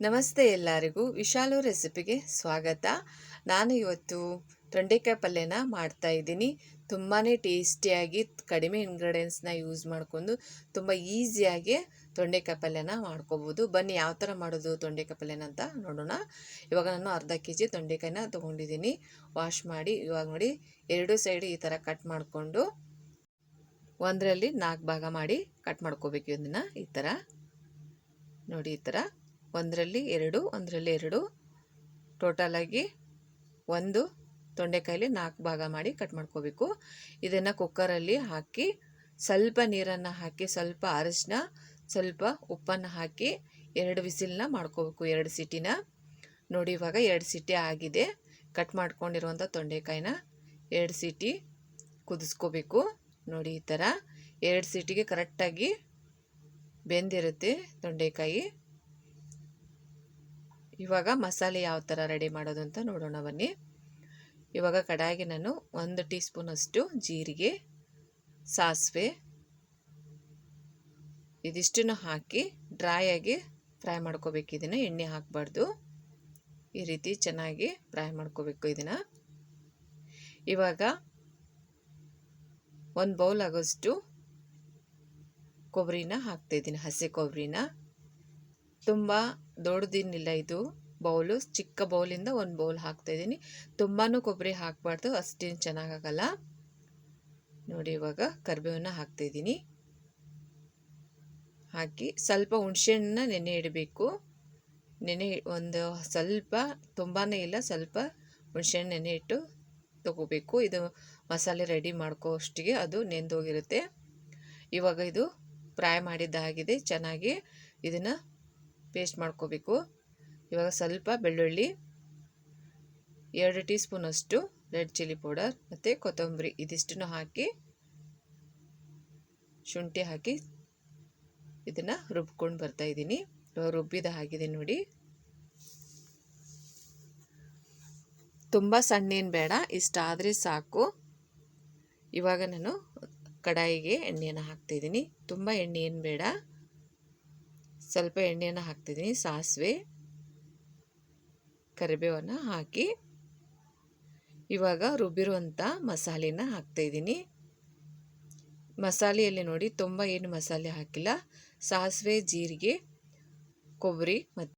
ನಮಸ್ತೆ ಎಲ್ಲರಿಗೂ. ವಿಶಾಲು ರೆಸಿಪಿಗೆ ಸ್ವಾಗತ. ನಾನು ಇವತ್ತು ತೊಂಡೆಕಾಯಿ ಪಲ್ಯನ ಮಾಡ್ತಾ ಇದ್ದೀನಿ. ತುಂಬಾ ಟೇಸ್ಟಿಯಾಗಿ ಕಡಿಮೆ ಇಂಗ್ರೀಡಿಯೆಂಟ್ಸ್ನ ಯೂಸ್ ಮಾಡಿಕೊಂಡು ತುಂಬ ಈಸಿಯಾಗಿ ತೊಂಡೆಕಾಯಿ ಪಲ್ಯನ ಮಾಡ್ಕೋಬೋದು. ಬನ್ನಿ ಯಾವ ಥರ ಮಾಡೋದು ತೊಂಡೆಕಾಯಿ ಪಲ್ಯನ ಅಂತ ನೋಡೋಣ. ಇವಾಗ ನಾನು ಅರ್ಧ ಕೆ ಜಿ ತೊಂಡೆಕಾಯಿನ ತೊಗೊಂಡಿದ್ದೀನಿ. ವಾಶ್ ಮಾಡಿ ಇವಾಗ ನೋಡಿ ಎರಡು ಸೈಡ್ ಈ ಥರ ಕಟ್ ಮಾಡಿಕೊಂಡು ಒಂದರಲ್ಲಿ ನಾಲ್ಕು ಭಾಗ ಮಾಡಿ ಕಟ್ ಮಾಡ್ಕೋಬೇಕು ಇದನ್ನು ಈ ಥರ. ನೋಡಿ ಈ ಥರ. ಒಂದರಲ್ಲಿ ಎರಡು ಒಂದರಲ್ಲಿ ಎರಡು. ಟೋಟಲಾಗಿ ಒಂದು ತೊಂಡೆಕಾಯಲ್ಲಿ ನಾಲ್ಕು ಭಾಗ ಮಾಡಿ ಕಟ್ ಮಾಡ್ಕೋಬೇಕು. ಇದನ್ನು ಕುಕ್ಕರಲ್ಲಿ ಹಾಕಿ ಸ್ವಲ್ಪ ನೀರನ್ನು ಹಾಕಿ, ಸ್ವಲ್ಪ ಅರಿಶಿನ ಸ್ವಲ್ಪ ಉಪ್ಪನ್ನು ಹಾಕಿ ಎರಡು ವಿಸಿಲನ್ನ ಮಾಡ್ಕೋಬೇಕು. ಎರಡು ಸಿಟಿನ. ನೋಡಿ, ಇವಾಗ ಎರಡು ಸಿಟಿ ಆಗಿದೆ. ಕಟ್ ಮಾಡ್ಕೊಂಡಿರುವಂಥ ತೊಂಡೆಕಾಯಿನ ಎರಡು ಸಿಟಿ ಕುದಿಸ್ಕೋಬೇಕು. ನೋಡಿ, ಈ ಥರ ಎರಡು ಸಿಟಿಗೆ ಕರೆಕ್ಟಾಗಿ ಬೆಂದಿರುತ್ತೆ ತೊಂಡೆಕಾಯಿ ಇವಾಗ ಮಸಾಲೆ ಯಾವ ಥರ ರೆಡಿ ಮಾಡೋದು ಅಂತ ನೋಡೋಣ ಬನ್ನಿ. ಇವಾಗ ಕಡಾಯಿಗೆ ನಾನು ಒಂದು ಟೀ ಸ್ಪೂನಷ್ಟು ಜೀರಿಗೆ, ಸಾಸಿವೆ ಇದಿಷ್ಟನ್ನು ಹಾಕಿ ಡ್ರೈ ಆಗಿ ಫ್ರೈ ಮಾಡ್ಕೋಬೇಕು ಇದನ್ನು, ಎಣ್ಣೆ ಹಾಕಬಾರ್ದು. ಈ ರೀತಿ ಚೆನ್ನಾಗಿ ಫ್ರೈ ಮಾಡ್ಕೋಬೇಕು ಇದನ್ನು. ಇವಾಗ ಒಂದು ಬೌಲ್ ಆಗೋಷ್ಟು ಕೊಬ್ಬರಿನ ಹಾಕ್ತಾಯಿದ್ದೀನಿ ಹಸಿ ಕೊಬ್ಬರಿನ. ತುಂಬ ದೊಡ್ಡದಿನ್ನಿಲ್ಲ ಇದು ಬೌಲು. ಚಿಕ್ಕ ಬೌಲಿಂದ ಒಂದು ಬೌಲ್ ಹಾಕ್ತಾಯಿದ್ದೀನಿ ತುಂಬಾ ಕೊಬ್ಬರಿ ಹಾಕಬಾರ್ದು. ಅಷ್ಟೇನು ಚೆನ್ನಾಗಾಗಲ್ಲ. ನೋಡಿ ಇವಾಗ ಕರಿಬೇವನ್ನ ಹಾಕ್ತಾಯಿದ್ದೀನಿ ಹಾಕಿ ಸ್ವಲ್ಪ ಹುಣಸೆಹಣ್ಣನ್ನ ನೆನೆ ಇಡಬೇಕು. ನೆನೆ ಒಂದು ಸ್ವಲ್ಪ ತುಂಬಾ ಇಲ್ಲ, ಸ್ವಲ್ಪ ಹುಣಸೆಹಣ್ಣು ನೆನೆ ಇಟ್ಟು ತಗೋಬೇಕು. ಇದು ಮಸಾಲೆ ರೆಡಿ ಮಾಡ್ಕೋ ಅಷ್ಟಿಗೆ ಅದು ನೆಂದೋಗಿರುತ್ತೆ. ಇವಾಗ ಇದು ಫ್ರೈ ಮಾಡಿದ್ದಾಗಿದೆ ಚೆನ್ನಾಗಿ. ಇದನ್ನು ಪೇಸ್ಟ್ ಮಾಡ್ಕೋಬೇಕು. ಇವಾಗ ಸ್ವಲ್ಪ ಬೆಳ್ಳುಳ್ಳಿ, ಎರಡು ಟೀ ಸ್ಪೂನಷ್ಟು ರೆಡ್ ಚಿಲ್ಲಿ ಪೌಡರ್ ಮತ್ತು ಕೊತ್ತಂಬರಿ ಇದಿಷ್ಟನ್ನು ಹಾಕಿ, ಶುಂಠಿ ಹಾಕಿ ಇದನ್ನು ರುಬ್ಕೊಂಡು ಬರ್ತಾಯಿದ್ದೀನಿ ರುಬ್ಬಿದ ಹಾಗಿದೆ ನೋಡಿ. ತುಂಬ ಸಣ್ಣೇನು ಬೇಡ, ಇಷ್ಟ ಆದರೆ ಸಾಕು. ಇವಾಗ ನಾನು ಕಡಾಯಿಗೆ ಎಣ್ಣೆಯನ್ನು ಹಾಕ್ತಾಯಿದ್ದೀನಿ ತುಂಬ ಎಣ್ಣೆ ಏನು ಬೇಡ. ಸ್ವಲ್ಪ ಎಣ್ಣೆಯನ್ನು ಹಾಕ್ತಿದ್ದೀನಿ ಸಾಸಿವೆ, ಕರಿಬೇವನ್ನು ಹಾಕಿ. ಇವಾಗ ರುಬ್ಬಿರುವಂಥ ಮಸಾಲೆನ ಹಾಕ್ತಾಯಿದ್ದೀನಿ ಮಸಾಲೆಯಲ್ಲಿ ನೋಡಿ ತುಂಬ ಏನು ಮಸಾಲೆ ಹಾಕಿಲ್ಲ. ಸಾಸಿವೆ, ಜೀರಿಗೆ, ಕೊಬ್ಬರಿ ಮತ್ತು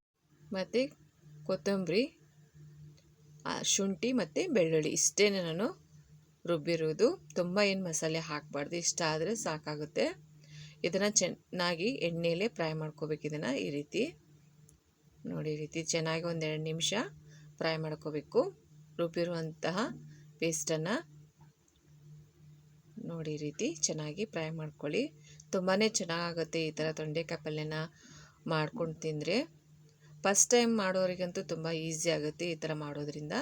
ಮತ್ತು ಕೊತ್ತಂಬರಿ ಶುಂಠಿ ಮತ್ತು ಬೆಳ್ಳುಳ್ಳಿ ಇಷ್ಟೇ ನಾನು ರುಬ್ಬಿರೋದು. ತುಂಬ ಏನು ಮಸಾಲೆ ಹಾಕಬಾರ್ದು, ಇಷ್ಟ ಆದರೆ ಸಾಕಾಗುತ್ತೆ. ಇದನ್ನು ಚೆನ್ನಾಗಿ ಎಣ್ಣೆಯಲ್ಲೇ ಫ್ರೈ ಮಾಡ್ಕೋಬೇಕು ಇದನ್ನು ಈ ರೀತಿ. ನೋಡಿ ಈ ರೀತಿ ಚೆನ್ನಾಗಿ ಒಂದೆರಡು ನಿಮಿಷ ಫ್ರೈ ಮಾಡ್ಕೋಬೇಕು. ರುಬ್ಬಿರುವಂತಹ ಪೇಸ್ಟನ್ನು ನೋಡಿ ರೀತಿ ಚೆನ್ನಾಗಿ ಫ್ರೈ ಮಾಡ್ಕೊಳ್ಳಿ. ತುಂಬಾ ಚೆನ್ನಾಗಾಗುತ್ತೆ ಈ ಥರ ತೊಂಡೆಕಾಯಿ ಪಲ್ಯನ ಮಾಡ್ಕೊಂಡು ತಿಂದರೆ. ಫಸ್ಟ್ ಟೈಮ್ ಮಾಡೋರಿಗಂತೂ ತುಂಬ ಈಸಿ ಆಗುತ್ತೆ ಈ ಥರ ಮಾಡೋದ್ರಿಂದ.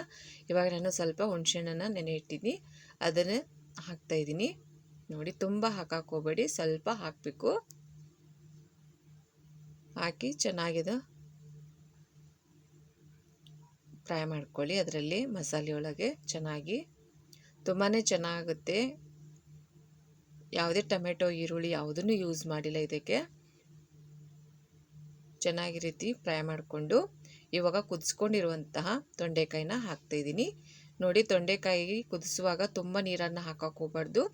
ಇವಾಗ ನಾನು ಸ್ವಲ್ಪ ಹುಣಸೆಹಣ್ಣನ್ನು ನೆನೆ ಇಟ್ಟಿದ್ದೀನಿ ಅದನ್ನು ಹಾಕ್ತಾಯಿದ್ದೀನಿ ನೋಡಿ, ತುಂಬ ಹಾಕಕ್ಕೆ ಹೋಗಬೇಡಿ ಸ್ವಲ್ಪ ಹಾಕಬೇಕು. ಹಾಕಿ ಚೆನ್ನಾಗಿದೆ. ಫ್ರೈ ಮಾಡ್ಕೊಳ್ಳಿ ಅದರಲ್ಲಿ, ಮಸಾಲೆ ಒಳಗೆ ಚೆನ್ನಾಗಿ. ತುಂಬಾ ಚೆನ್ನಾಗುತ್ತೆ. ಯಾವುದೇ ಟೊಮೆಟೊ, ಈರುಳ್ಳಿ ಯಾವುದನ್ನು ಯೂಸ್ ಮಾಡಿಲ್ಲ ಇದಕ್ಕೆ. ಚೆನ್ನಾಗಿ ರೀತಿ ಫ್ರೈ ಮಾಡಿಕೊಂಡು ಇವಾಗ ಕುದಿಸ್ಕೊಂಡಿರುವಂತಹ ತೊಂಡೆಕಾಯಿನ ಹಾಕ್ತಾಯಿದ್ದೀನಿ ನೋಡಿ ತೊಂಡೆಕಾಯಿ ಕುದಿಸುವಾಗ ತುಂಬ ನೀರನ್ನು ಹಾಕಕ್ಕೆ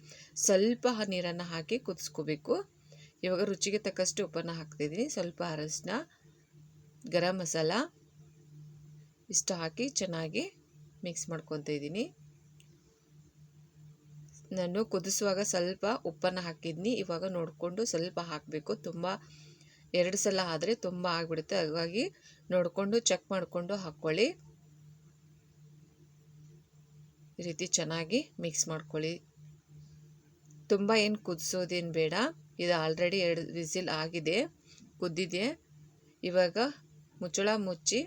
ಸ್ವಲ್ಪ ನೀರನ್ನು ಹಾಕಿ ಕುದಿಸ್ಕೋಬೇಕು. ಇವಾಗ ರುಚಿಗೆ ತಕ್ಕಷ್ಟು ಉಪ್ಪನ್ನು ಹಾಕ್ತಿದ್ದೀನಿ. ಸ್ವಲ್ಪ ಅರಸಿನ ಗರಂ ಮಸಾಲ ಇಷ್ಟು ಹಾಕಿ ಚೆನ್ನಾಗಿ ಮಿಕ್ಸ್ ಮಾಡ್ಕೊತ ಇದ್ದೀನಿ. ನಾನು ಕುದಿಸುವಾಗ ಸ್ವಲ್ಪ ಉಪ್ಪನ್ನು ಹಾಕಿದ್ನಿ ಇವಾಗ ನೋಡಿಕೊಂಡು ಸ್ವಲ್ಪ ಹಾಕಬೇಕು. ತುಂಬ, ಎರಡು ಸಲ ಆದರೆ ತುಂಬ ಆಗಿಬಿಡುತ್ತೆ. ಹಾಗಾಗಿ ನೋಡಿಕೊಂಡು ಚೆಕ್ ಮಾಡಿಕೊಂಡು ಹಾಕ್ಕೊಳ್ಳಿ. ಈ ರೀತಿ ಚೆನ್ನಾಗಿ ಮಿಕ್ಸ್ ಮಾಡ್ಕೊಳ್ಳಿ. ತುಂಬ ಏನು ಕುದಿಸೋದೇನು ಬೇಡ. ಇದು ಆಲ್ರೆಡಿ ಎರಡು ವಿಸಿಲ್ ಆಗಿದೆ, ಕುದ್ದಿದೆ. ಇವಾಗ ಮುಚ್ಚಳ ಮುಚ್ಚಿ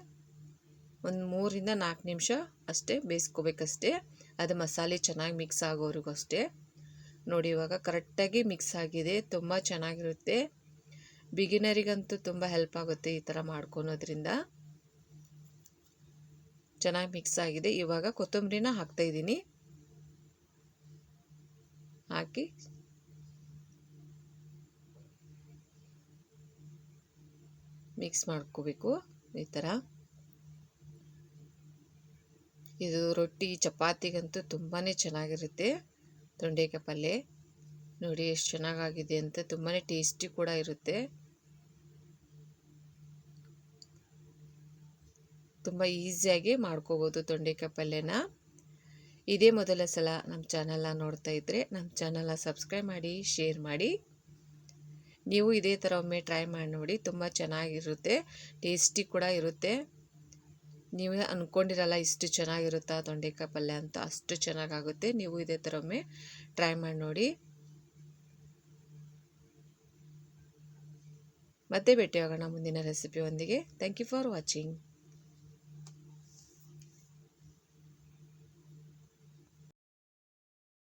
ಒಂದು ಮೂರಿಂದ ನಾಲ್ಕು ನಿಮಿಷ ಅಷ್ಟೇ ಬೇಯಿಸ್ಕೋಬೇಕಷ್ಟೇ. ಅದು ಮಸಾಲೆ ಚೆನ್ನಾಗಿ ಮಿಕ್ಸ್ ಆಗೋರಿಗೂ ಅಷ್ಟೇ ನೋಡಿ ಇವಾಗ ಕರೆಕ್ಟಾಗಿ ಮಿಕ್ಸ್ ಆಗಿದೆ, ತುಂಬ ಚೆನ್ನಾಗಿರುತ್ತೆ. ಬಿಗಿನರಿಗಂತೂ ತುಂಬ ಹೆಲ್ಪ್ ಆಗುತ್ತೆ ಈ ಥರ ಮಾಡ್ಕೊಳೋದ್ರಿಂದ. ಚೆನ್ನಾಗಿ ಮಿಕ್ಸ್ ಆಗಿದೆ. ಇವಾಗ ಕೊತ್ತಂಬರಿನ ಹಾಕ್ತಾಯಿದ್ದೀನಿ ಹಾಕಿ. ಮಿಕ್ಸ್ ಮಾಡ್ಕೋಬೇಕು ಈ ಥರ ಇದು ರೊಟ್ಟಿ, ಚಪಾತಿಗಂತೂ ತುಂಬಾ ಚೆನ್ನಾಗಿರುತ್ತೆ ತೊಂಡೆಕಾಯಿ ಪಲ್ಯ ನೋಡಿ ಎಷ್ಟು ಚೆನ್ನಾಗಾಗಿದೆ ಅಂತ ತುಂಬಾ ಟೇಸ್ಟಿ ಕೂಡ ಇರುತ್ತೆ. ತುಂಬ ಈಸಿಯಾಗಿ ಮಾಡ್ಕೋಬೋದು ತೊಂಡೆಕಾಯಿ ಪಲ್ಯನ ಇದೇ ಮೊದಲ ಸಲ ನಮ್ಮ ಚಾನಲ್ನ ನೋಡ್ತಾ ಇದ್ದರೆ ನಮ್ಮ ಚಾನಲ್ನ ಸಬ್ಸ್ಕ್ರೈಬ್ ಮಾಡಿ, ಶೇರ್ ಮಾಡಿ. ನೀವು ಇದೇ ಥರ ಒಮ್ಮೆ ಟ್ರೈ ಮಾಡಿ ನೋಡಿ, ತುಂಬ ಚೆನ್ನಾಗಿರುತ್ತೆ, ಟೇಸ್ಟಿ ಕೂಡ ಇರುತ್ತೆ. ನೀವು ಅಂದ್ಕೊಂಡಿರಲ್ಲ ಇಷ್ಟು ಚೆನ್ನಾಗಿರುತ್ತಾ ತೊಂಡೆಕಾಯಿ ಪಲ್ಯ ಅಂತ, ಅಷ್ಟು ಚೆನ್ನಾಗಾಗುತ್ತೆ, ನೀವು ಇದೇ ಥರ ಒಮ್ಮೆ ಟ್ರೈ ಮಾಡಿ ನೋಡಿ. ಮತ್ತೆ ಭೇಟಿಯಾಗೋಣ ಮುಂದಿನ ರೆಸಿಪಿಯೊಂದಿಗೆ. Thank you for watching